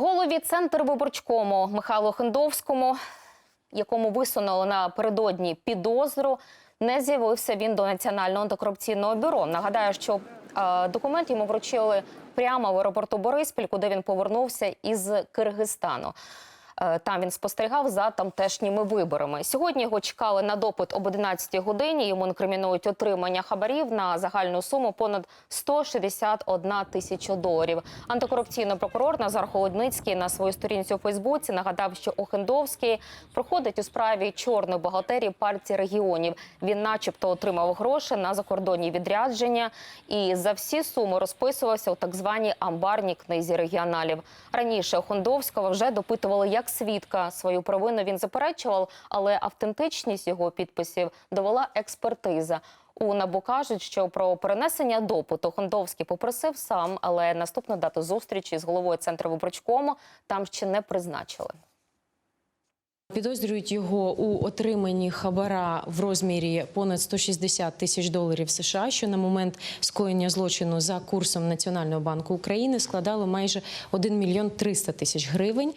Голові центр виборчкому Михайлу Хендовському, якому висунули напередодні підозру, не з'явився він до Національного антикорупційного бюро. Нагадаю, що е, документ йому вручили прямо в аеропорту Бориспіль, куди він повернувся із Киргизстану. Е, Там він спостерігав за тамтешніми виборами. Сьогодні його чекали на допит об 11 годині. Йому інкримінують отримання хабарів на загальну суму понад 161 тисяча доларів. Антикорупційний прокурор Назар Холодницький на своїй сторінці у Фейсбуці нагадав, що Охендовський проходить у справі чорної бухгалтерії партії регіонів. Він, начебто, отримав гроші на закордонні відрядження і за всі суми розписувався у так званій амбарній книзі регіоналів. Раніше Охендовського вже допитували як свідка. Свою провину він заперечував, але автентичність його підписів довела експертиза. У НАБУ кажуть, що про перенесення допиту Хондовський попросив сам, але наступну дату зустрічі з головою центру виборчкому там ще не призначили. Підозрюють його у отриманні хабара в розмірі понад 160 тисяч доларів США, що на момент скоєння злочину за курсом Національного банку України складало майже 1 мільйон 300 тисяч гривень.